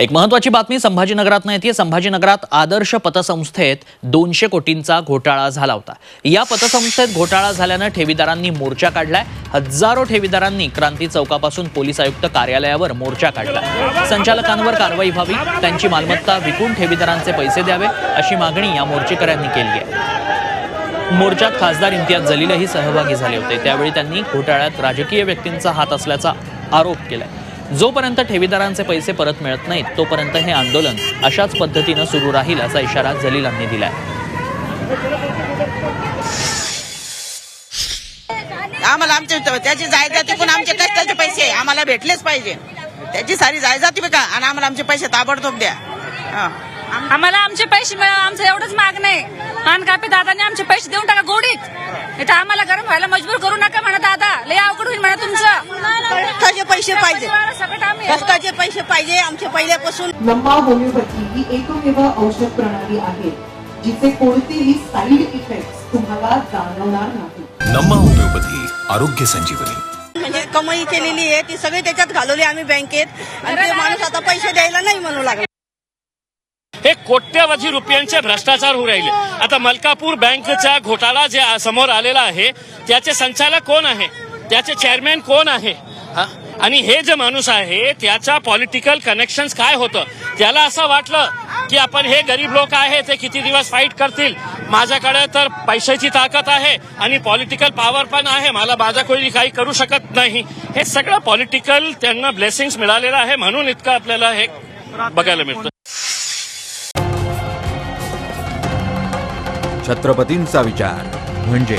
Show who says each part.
Speaker 1: एक महत्वाची बातमी संभाजीनगरात येते. संभाजीनगरात आदर्श पतसंस्थेत दोनशे कोटींचा घोटाळा झाला होता. या पतसंस्थेत घोटाळा झाल्यानं ठेवीदारांनी मोर्चा काढलाय. हजारो ठेवीदारांनी क्रांती चौकापासून पोलीस आयुक्त कार्यालयावर मोर्चा काढला संचालकांवर कारवाई व्हावी त्यांची मालमत्ता विकून ठेवीदारांचे पैसे द्यावे अशी मागणी या मोर्चेकऱ्यांनी केली आहे. मोर्चात खासदार इम्तियाज जलीलही सहभागी झाले होते. त्यावेळी त्यांनी घोटाळ्यात राजकीय व्यक्तींचा हात असल्याचा आरोप केलाय. जोपर्यंत ठेवीदारांचे पैसे परत मिळत नाहीत तोपर्यंत हे आंदोलन अशाच पद्धतीनं सुरू राहील असा इशारा जलीलांनी दिलाय.
Speaker 2: आम्हाला आमचे त्याची जायदाती पण आमचे कष्टाचे पैसे. आम्हाला भेटलेच पाहिजे. त्याची सारी जायदाती बघा आणि आम्हाला आमचे पैसे ताबडतोब द्या. हा.
Speaker 3: आम्हाला आमचे पैसे मिळा आमचं एवढंच मागणं आहे कानकापी दादाने आमचे पैसे देऊन टाका गोडीत. इथं आम्हाला गरम व्हायला मजबूर करू नका म्हणा दादा. लय अवघड होईल म्हणा तुमचं.
Speaker 2: पैसे पाहिजे?
Speaker 3: सकट आम्ही
Speaker 2: कष्टाचे पैसे पाहिजे आमचे पहिल्यापासून.
Speaker 4: लंबा होमिओपॅथी ही एकमेव औषध प्रणाली आहे जिचे कोणतेही साईड इफेक्ट तुम्हाला जाणवणार नाही
Speaker 5: नम्मा होमिओपॅथी आरोग्य संजीवनी.
Speaker 2: म्हणजे कमाई केलेली आहे ती सगळी त्याच्यात घालवली आम्ही बँकेत. आणि ते माणूस आता पैसे द्यायला नाही म्हणू लागला.
Speaker 6: हे कोट्यवधी रुपयांचे भ्रष्टाचार होऊ राहिले. आता मलकापूर बँकचा घोटाळा जे समोर आलेला आहे त्याचे संचालक कोण आहे? त्याचे चेअरमॅन कोण आहे? हा? आणि हे जे माणूस आहे त्याचा पॉलिटिकल कनेक्शन काय होतं? त्याला असं वाटलं की आपण हे गरीब लोक आहे ते किती दिवस फाईट करतील? माझ्याकडे तर पैशाची ताकद आहे आणि पॉलिटिकल पॉवर पण आहे. मला माझा कोणी काही करू शकत नाही. हे सगळं पॉलिटिकल त्यांना ब्लेसिंग्स मिळालेलं आहे म्हणून इतकं आपल्याला हे बघायला मिळतं.
Speaker 7: छत्रपतींचा विचार म्हणजे